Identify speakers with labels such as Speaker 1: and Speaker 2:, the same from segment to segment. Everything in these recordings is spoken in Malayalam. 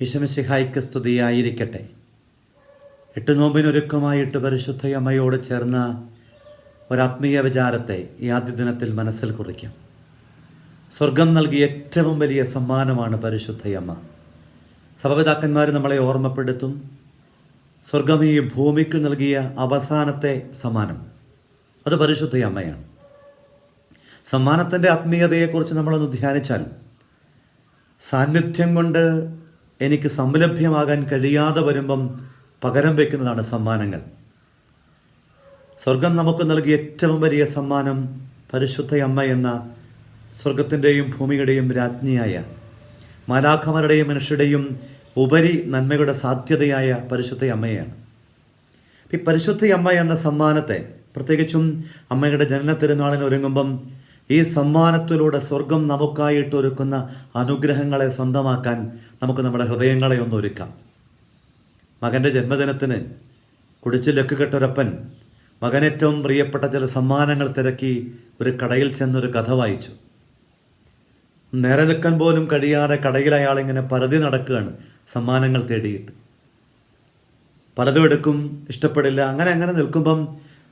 Speaker 1: ഈശമിശിഹായ്ക്ക് സ്തുതിയായിരിക്കട്ടെ. എട്ട് നോമ്പിനൊരുക്കമായിട്ട് പരിശുദ്ധയമ്മയോട് ചേർന്ന ഒരാത്മീയ വിചാരത്തെ ഈ ആദ്യ ദിനത്തിൽ മനസ്സിൽ കുറിക്കാം. സ്വർഗം നൽകിയ ഏറ്റവും വലിയ സമ്മാനമാണ് പരിശുദ്ധയമ്മ. സഭപിതാക്കന്മാർ നമ്മളെ ഓർമ്മപ്പെടുത്തും. സ്വർഗം ഈ ഭൂമിക്ക് നൽകിയ അവസാനത്തെ സമ്മാനം. അത് പരിശുദ്ധയമ്മയാണ്. സമ്മാനത്തിന്റെ ആത്മീയതയെക്കുറിച്ച് നമ്മളൊന്ന് ധ്യാനിച്ചാൽ സാന്നിധ്യം കൊണ്ട് എനിക്ക് സംലഭ്യമാകാൻ കഴിയാതെ വരുമ്പം പകരം വയ്ക്കുന്നതാണ് സമ്മാനങ്ങൾ. സ്വർഗം നമുക്ക് നൽകിയ ഏറ്റവും വലിയ സമ്മാനം പരിശുദ്ധയമ്മ എന്ന സ്വർഗത്തിന്റെയും ഭൂമിയുടെയും രാജ്ഞിയായ മാലാഖമാരുടെയും മനുഷ്യരുടെയും ഉപരി നന്മയുടെ സാധ്യതയായ പരിശുദ്ധ അമ്മയാണ്. ഈ പരിശുദ്ധ അമ്മ എന്ന സമ്മാനത്തെ പ്രത്യേകിച്ചും അമ്മയുടെ ജനന തിരുനാളിന് ഒരുങ്ങുമ്പം ഈ സമ്മാനത്തിലൂടെ സ്വർഗം നമുക്കായിട്ട് ഒരുക്കുന്ന അനുഗ്രഹങ്ങളെ സ്വന്തമാക്കാൻ നമുക്ക് നമ്മുടെ ഹൃദയങ്ങളെ ഒന്ന് ഒരുക്കാം. മകന്റെ ജന്മദിനത്തിന് കുടിച്ചിലൊക്കെ ലക്ക് കെട്ടൊരപ്പൻ മകനേറ്റവും പ്രിയപ്പെട്ട ചില സമ്മാനങ്ങൾ തിരക്കി ഒരു കടയിൽ ചെന്നൊരു കഥ വായിച്ചു. നേരെ നിൽക്കാൻ പോലും കഴിയാതെ കടയിൽ അയാൾ ഇങ്ങനെ പരതി നടക്കുകയാണ് സമ്മാനങ്ങൾ തേടിയിട്ട്. പലതും എടുക്കും ഇഷ്ടപ്പെടില്ല അങ്ങനെ അങ്ങനെ നിൽക്കുമ്പം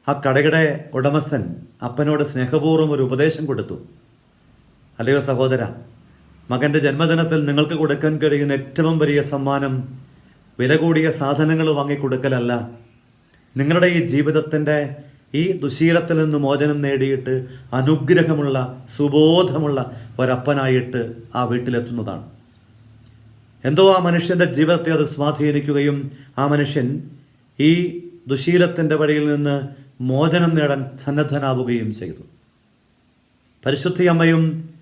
Speaker 1: ആ കടയുടെ ഉടമസ്ഥൻ അപ്പനോട് സ്നേഹപൂർവം ഒരു ഉപദേശം കൊടുത്തു. അല്ലയോ സഹോദര മകന്റെ ജന്മദിനത്തിൽ നിങ്ങൾക്ക് കൊടുക്കാൻ കഴിയുന്ന ഏറ്റവും വലിയ സമ്മാനം വില കൂടിയ സാധനങ്ങൾ വാങ്ങിക്കൊടുക്കലല്ല. നിങ്ങളുടെ ഈ ജീവിതത്തിന്റെ ഈ ദുശീലത്തിൽ നിന്ന് മോചനം നേടിയിട്ട് അനുഗ്രഹമുള്ള സുബോധമുള്ള ഒരപ്പനായിട്ട് ആ വീട്ടിലെത്തുന്നതാണ്. എന്തോ ആ മനുഷ്യന്റെ ജീവിതത്തെ അത് സ്വാധീനിക്കുകയും ആ മനുഷ്യൻ ഈ ദുശീലത്തിന്റെ വഴിയിൽ നിന്ന് മോചനം നേടാൻ സന്നദ്ധനാവുകയും ചെയ്തു. പരിശുദ്ധി അമ്മയും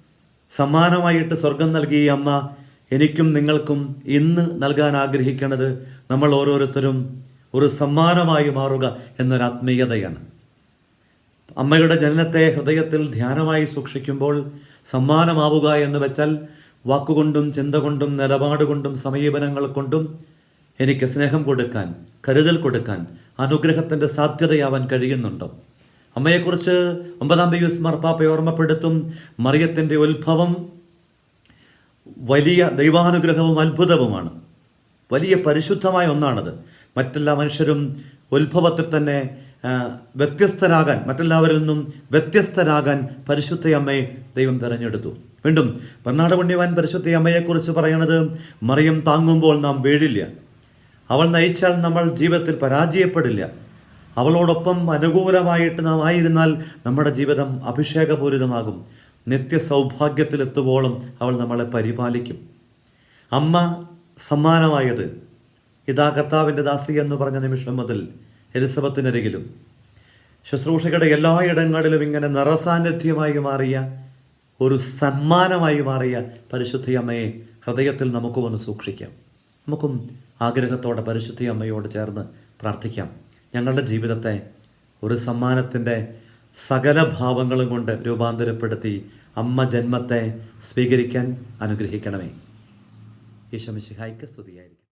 Speaker 1: സമ്മാനമായിട്ട് സ്വർഗം നൽകിയ അമ്മ എനിക്കും നിങ്ങൾക്കും ഇന്ന് നൽകാൻ ആഗ്രഹിക്കുന്നത് നമ്മൾ ഓരോരുത്തരും ഒരു സമ്മാനമായി മാറുക എന്നൊരു ആത്മീയതയാണ്. അമ്മയുടെ ജനനത്തെ ഹൃദയത്തിൽ ധ്യാനമായി സൂക്ഷിക്കുമ്പോൾ സമ്മാനമാവുക എന്ന് വെച്ചാൽ വാക്കുകൊണ്ടും ചിന്ത കൊണ്ടും നിലപാട് കൊണ്ടും സമീപനങ്ങൾ കൊണ്ടും എനിക്ക് സ്നേഹം കൊടുക്കാൻ കരുതൽ കൊടുക്കാൻ അനുഗ്രഹത്തിന്റെ സാധ്യതയാവാൻ കഴിയുന്നുണ്ടോ? അമ്മയെക്കുറിച്ച് ഒമ്പതാം പയ്യൂസ് മർപ്പാപ്പയെ ഓർമ്മപ്പെടുത്തും മറിയത്തിന്റെ ഉത്ഭവം വലിയ ദൈവാനുഗ്രഹവും അത്ഭുതവുമാണ്. വലിയ പരിശുദ്ധമായ ഒന്നാണത്. മറ്റെല്ലാ മനുഷ്യരും ഉത്ഭവത്തിൽ തന്നെ വ്യത്യസ്തരാകാൻ മറ്റെല്ലാവരിൽ നിന്നും വ്യത്യസ്തരാകാൻ പരിശുദ്ധയമ്മയെ ദൈവം തിരഞ്ഞെടുത്തു. വീണ്ടും ബർണാട് പുണ്യവാൻ പരിശുദ്ധ അമ്മയെക്കുറിച്ച് പറയണത് മറിയം താങ്ങുമ്പോൾ നാം വീഴില്ല. അവൾ നയിച്ചാൽ നമ്മൾ ജീവിതത്തിൽ പരാജയപ്പെടില്ല. അവളോടൊപ്പം അനുകൂലമായിട്ട് നാം ആയിരുന്നാൽ നമ്മുടെ ജീവിതം അഭിഷേകപൂരിതമാകും. നിത്യ സൗഭാഗ്യത്തിലെത്തുവോളം അവൾ നമ്മളെ പരിപാലിക്കും. അമ്മ സമ്മാനമായത് ഇതാ കർത്താവിന്റെ ദാസി എന്ന് പറഞ്ഞ നിമിഷം മുതൽ എലിസബത്തിനരികിലും. ശുശ്രൂഷയുടെ എല്ലായിടങ്ങളിലും ഇങ്ങനെ നിറസാന്നിധ്യമായി മാറിയ ഒരു സമ്മാനമായി മാറിയ പരിശുദ്ധി അമ്മയെ ഹൃദയത്തിൽ നമുക്കും ഒന്ന് സൂക്ഷിക്കാം. നമുക്കും ആഗ്രഹത്തോടെ പരിശുദ്ധി അമ്മയോട് ചേർന്ന് പ്രാർത്ഥിക്കാം. ഞങ്ങളുടെ ജീവിതത്തെ ഒരു സമ്മാനത്തിന്റെ സകല ഭാവങ്ങളും കൊണ്ട് രൂപാന്തരപ്പെടുത്തി അമ്മ ജന്മത്തെ സ്വീകരിക്കാൻ അനുഗ്രഹിക്കണമേ. ഈശോ സ്തുതിയായിരിക്കും